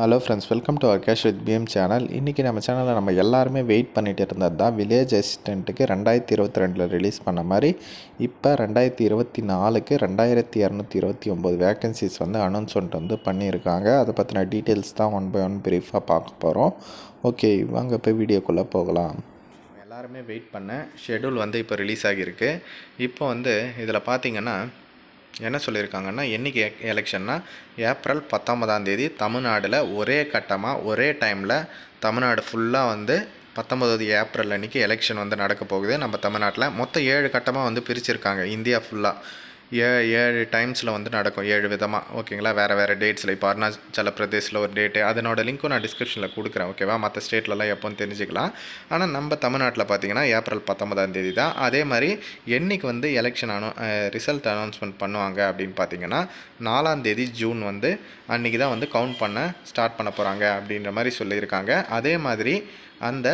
Hello friends welcome to cash with PM channel இன்றைக்கி நம்ம சேனலில் நம்ம எல்லாருமே வெயிட் பண்ணிகிட்டு இருந்தது தான் வில்லேஜ் அசிஸ்டண்ட்டுக்கு ரெண்டாயிரத்தி இருபத்தி ரெண்டில் ரிலீஸ் பண்ண மாதிரி. இப்போ ரெண்டாயிரத்தி இருபத்தி நாலுக்கு ரெண்டாயிரத்தி இரநூத்தி இருபத்தி ஒம்பது வேகன்சிஸ் வந்து அனௌன்ஸ்மெண்ட் வந்து பண்ணியிருக்காங்க. அதை பற்றின டீட்டெயில்ஸ் தான் ஒன் பை ஒன் ப்ரீஃபாக பார்க்க போகிறோம் ஓகே வாங்க இப்போ வீடியோக்குள்ளே போகலாம். எல்லாருமே வெயிட் பண்ண ஷெடியூல் வந்து இப்போ ரிலீஸ் ஆகியிருக்கு. இப்போ வந்து இதில் பார்த்தீங்கன்னா என்ன சொல்லியிருக்காங்கன்னா என்றைக்கு எலெக்ஷன்னா ஏப்ரல் பத்தொன்பதாம் தேதி தமிழ்நாடில் ஒரே கட்டமாக ஒரே டைமில் தமிழ்நாடு ஃபுல்லாக வந்து பத்தொம்பதாவது ஏப்ரல் அன்றைக்கி எலெக்ஷன் வந்து நடக்க போகுது. நம்ம தமிழ்நாட்டில் மொத்தம் ஏழு கட்டமாக வந்து பிரிச்சிருக்காங்க. இந்தியா ஃபுல்லாக ஏ ஏழு டைம்ஸில் வந்து நடக்கும். ஏழு விதமாக ஓகேங்களா? வேறு வேறு டேட்ஸில் இப்போ அருணாச்சல பிரதேசில் ஒரு டேட்டு அதனோட லிங்க்கும் நான் டிஸ்கிரிப்ஷனில் கொடுக்குறேன் ஓகேவா மற்ற ஸ்டேட்லலாம் எப்போன்னு தெரிஞ்சுக்கலாம். ஆனால் நம்ம தமிழ்நாட்டில் பார்த்தீங்கன்னா ஏப்ரல் பத்தொன்பதாம் தேதி தான் அதே மாதிரி என்றைக்கு வந்து எலெக்ஷன் அனௌ ரிசல்ட் அனௌன்ஸ்மெண்ட் பண்ணுவாங்க அப்படின்னு பார்த்தீங்கன்னா நாலாம் தேதி ஜூன் வந்து அன்றைக்கி தான் வந்து கவுண்ட் பண்ண ஸ்டார்ட் பண்ண போகிறாங்க அப்படின்ற மாதிரி சொல்லியிருக்காங்க. அதே மாதிரி அந்த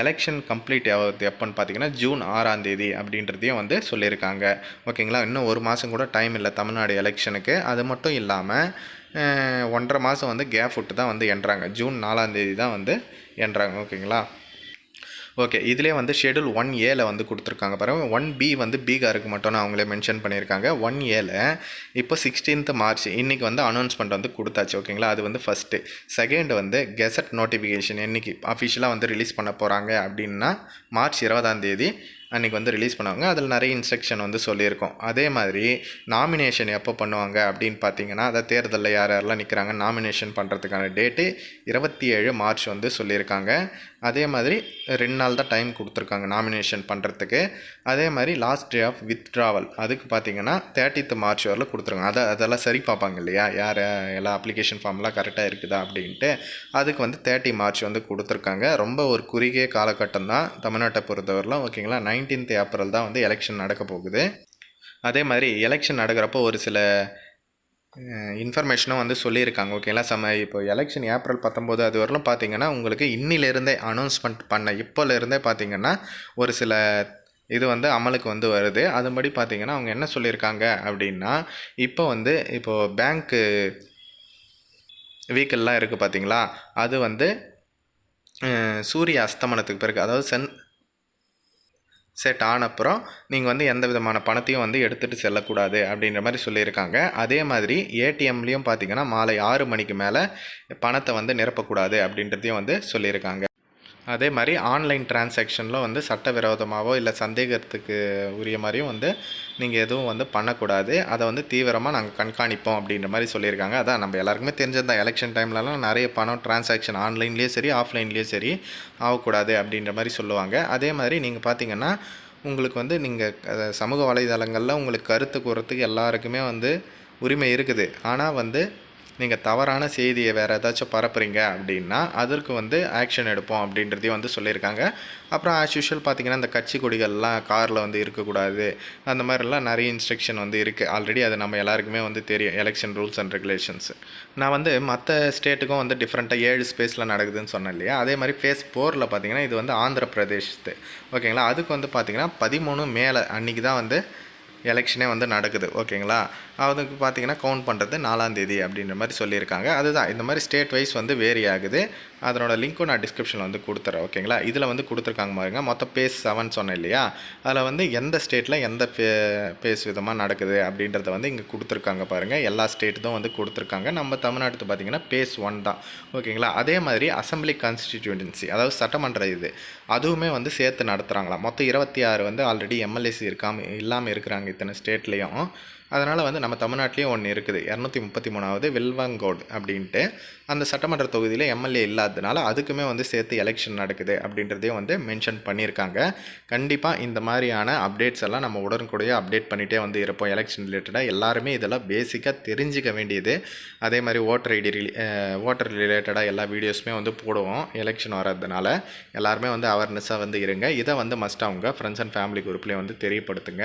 எலெக்ஷன் கம்ப்ளீட் ஆகுது எப்போன்னு பார்த்தீங்கன்னா ஜூன் ஆறாம் தேதி அப்படின்றதையும் வந்து சொல்லியிருக்காங்க. ஓகேங்களா? இன்னும் ஒரு மாதம் கூட டைம் இல்லை தமிழ்நாடு எலெக்ஷனுக்கு அது மட்டும் இல்லாமல் ஒன்றரை மாதம் வந்து கேப் விட்டு தான் வந்து எண்றாங்க ஜூன் நாலாம் தேதி தான் வந்து எண்றாங்க ஓகேங்களா? ஓகே இதிலே வந்து ஷெடியூல் ஒன் ஏல வந்து கொடுத்துருக்காங்க பாருங்கள் ஒன் பி வந்து பீகாருக்கு மட்டும்னு அவங்களே மென்ஷன் பண்ணியிருக்காங்க. ஒன் ஏல இப்போ சிக்ஸ்டீன்த் மார்ச் இன்றைக்கி வந்து அனௌன்ஸ்மெண்ட் வந்து கொடுத்தாச்சு ஓகேங்களா அது வந்து ஃபஸ்ட்டு செகண்ட் வந்து கெசட் நோட்டிஃபிகேஷன் என்றைக்கு அஃபிஷியலாக வந்து ரிலீஸ் பண்ண போகிறாங்க அப்படின்னா மார்ச் இருபதாம் தேதி அன்றைக்கி வந்து ரிலீஸ் பண்ணுவாங்க. அதில் நிறைய இன்ஸ்ட்ரக்ஷன் வந்து சொல்லியிருக்கோம். அதே மாதிரி நாமினேஷன் எப்போ பண்ணுவாங்க அப்படின்னு பார்த்தீங்கன்னா அதை தேர்தலில் யார் யாரெல்லாம் நிற்கிறாங்க நாமினேஷன் பண்ணுறதுக்கான டேட்டு இருபத்தி ஏழு மார்ச் வந்து சொல்லியிருக்காங்க. அதே மாதிரி ரெண்டு நாள் தான் டைம் கொடுத்துருக்காங்க நாமினேஷன் பண்ணுறதுக்கு அதே மாதிரி லாஸ்ட் டே ஆஃப் வித்ட்ராவல் அதுக்கு பார்த்தீங்கன்னா தேர்ட்டித்து மார்ச் வரல கொடுத்துருங்க அதை அதெல்லாம் சரி பார்ப்பாங்க இல்லையா? யார் எல்லா அப்ளிகேஷன் ஃபார்ம்லாம் கரெக்டாக இருக்குதா அப்படின்ட்டு. அதுக்கு வந்து தேர்ட்டி மார்ச் வந்து கொடுத்துருக்காங்க. ரொம்ப ஒரு குறுகிய காலகட்டம் தான் தமிழ்நாட்டை பொறுத்தவரைலாம் ஓகேங்களா நைன்டீன்த் ஏப்ரல் தான் வந்து எலெக்ஷன் நடக்க போகுது. அதே மாதிரி எலெக்ஷன் நடக்கிறப்போ ஒரு சில இன்ஃபர்மேஷனும் வந்து சொல்லியிருக்காங்க. ஓகேங்களா சம. இப்போ எலெக்ஷன் ஏப்ரல் பத்தொம்போது அது வரலும் பார்த்தீங்கன்னா உங்களுக்கு இன்னிலிருந்தே அனௌன்ஸ்மெண்ட் பண்ண இப்போலேருந்தே பார்த்தீங்கன்னா ஒரு சில இது வந்து அமலுக்கு வந்து வருது. அதுபடி பார்த்தீங்கன்னா அவங்க என்ன சொல்லியிருக்காங்க அப்படின்னா இப்போ வந்து இப்போது பேங்க்கு வீக்கல்லாம் இருக்குது பார்த்தீங்களா? அது வந்து சூரிய அஸ்தமனத்துக்கு பிறகு அதாவது சென் செட் ஆனப்புறம் நீங்கள் வந்து எந்த விதமான பணத்தையும் வந்து எடுத்துகிட்டு செல்லக்கூடாது அப்படின்ற மாதிரி சொல்லியிருக்காங்க. அதே மாதிரி ஏடிஎம்லேயும் பார்த்தீங்கன்னா மாலை ஆறு மணிக்கு மேலே பணத்தை வந்து நிரப்பக்கூடாது அப்படின்றதையும் வந்து சொல்லியிருக்காங்க. அதே மாதிரி ஆன்லைன் டிரான்சாக்ஷனில் வந்து சட்டவிரோதமாகவோ இல்லை சந்தேகத்துக்கு உரிய மாதிரியும் வந்து நீங்கள் எதுவும் வந்து பண்ணக்கூடாது. அதை வந்து தீவிரமாக நாங்கள் கண்காணிப்போம் அப்படின்ற மாதிரி சொல்லியிருக்காங்க. அதான் நம்ம எல்லாருக்குமே தெரிஞ்சிருந்தால் எலெக்ஷன் டைம்லலாம் நிறைய பணம் டிரான்சாக்ஷன் ஆன்லைன்லேயும் சரி ஆஃப்லைன்லேயும் சரி ஆகக்கூடாது அப்படின்ற மாதிரி சொல்லுவாங்க. அதே மாதிரி நீங்கள் பார்த்தீங்கன்னா உங்களுக்கு வந்து நீங்கள் சமூக வலைதளங்களில் உங்களுக்கு கருத்து கூறத்துக்கு எல்லாருக்குமே வந்து உரிமை இருக்குது. ஆனால் வந்து நீங்கள் தவறான செய்தியை வேறு ஏதாச்சும் பரப்புறீங்க அப்படின்னா அதற்கு வந்து ஆக்ஷன் எடுப்போம் அப்படின்றதையும் வந்து சொல்லியிருக்காங்க. அப்புறம் ஆஸ் யூஷுவல் பார்த்தீங்கன்னா இந்த கட்சி கொடிகள்லாம் காரில் வந்து இருக்கக்கூடாது. அந்த மாதிரிலாம் நிறைய இன்ஸ்ட்ரக்ஷன் வந்து இருக்குது ஆல்ரெடி அது நம்ம எல்லாருக்குமே வந்து தெரியும். எலெக்ஷன் ரூல்ஸ் அண்ட் ரெகுலேஷன்ஸ் நான் வந்து மற்ற ஸ்டேட்டுக்கும் வந்து டிஃப்ரெண்ட்டாக ஏழு ஸ்பேஸில் நடக்குதுன்னு சொன்னேன் இல்லையா? அதே மாதிரி ஃபேஸ் ஃபோரில் பார்த்தீங்கன்னா இது வந்து ஆந்திர பிரதேசத்து ஓகேங்களா அதுக்கு வந்து பார்த்திங்கன்னா பதிமூணு மேலே அன்றைக்கி தான் வந்து எலெக்ஷனே வந்து நடக்குது ஓகேங்களா? அதுக்கு பார்த்தீங்கன்னா கவுண்ட் பண்ணுறது நாலாந்தேதி அப்படின்ற மாதிரி சொல்லியிருக்காங்க. அதுதான் இந்த மாதிரி ஸ்டேட் வைஸ் வந்து வேரி ஆகுது. அதனோட லிங்க்கும் நான் டிஸ்கிரிப்ஷனில் வந்து கொடுத்துறேன் ஓகேங்களா? இதில் வந்து கொடுத்துருக்காங்க பாருங்க மொத்தம் பேஸ் செவன் சொன்னேன் இல்லையா? அதில் வந்து எந்த ஸ்டேட்டில் எந்த பே பேஸ் விதமாக நடக்குது அப்படின்றத வந்து இங்கே கொடுத்துருக்காங்க பாருங்கள் எல்லா ஸ்டேட்டும் வந்து கொடுத்துருக்காங்க. நம்ம தமிழ்நாட்டு பார்த்தீங்கன்னா பேஸ் ஒன் தான் ஓகேங்களா? அதே மாதிரி அசம்பிளி கான்ஸ்டிடியூன்சி அதாவது சட்டமன்ற இது அதுவுமே வந்து சேர்த்து நடத்துகிறாங்களா மொத்தம் இருபத்தி ஆறு வந்து ஆல்ரெடி எம்எல்ஏசி இருக்காமல் இல்லாமல் இருக்கிறாங்க இத்தனை ஸ்டேட்லேயும். அதனால் வந்து நம்ம தமிழ்நாட்டிலையும் ஒன்று இருக்குது. இரநூத்தி முப்பத்தி மூணாவது வில்வங்கோடு அப்படின்ட்டு. அந்த சட்டமன்ற தொகுதியில் எம்எல்ஏ இல்லாததுனால அதுக்குமே வந்து சேர்த்து எலெக்ஷன் நடக்குது அப்படின்றதையும் வந்து மென்ஷன் பண்ணியிருக்காங்க. கண்டிப்பாக இந்த மாதிரியான அப்டேட்ஸ் எல்லாம் நம்ம உடனுக்குடைய அப்டேட் பண்ணிகிட்டே வந்து இருப்போம். எலெக்ஷன் ரிலேட்டடாக எல்லாருமே இதெல்லாம் பேசிக்காக தெரிஞ்சிக்க வேண்டியது. அதே மாதிரி ஓட்டர் ஐடி ரிலே ஓட்டர் ரிலேட்டடாக எல்லா வீடியோஸுமே வந்து போடுவோம் எலெக்ஷன் வர்றதுனால. எல்லாருமே வந்து அவேர்னஸாக வந்து இருங்க. இதை வந்து மஸ்ட் அவங்க ஃப்ரெண்ட்ஸ் அண்ட் ஃபேமிலி குரூப்லேயே வந்து தெரியப்படுத்துங்க.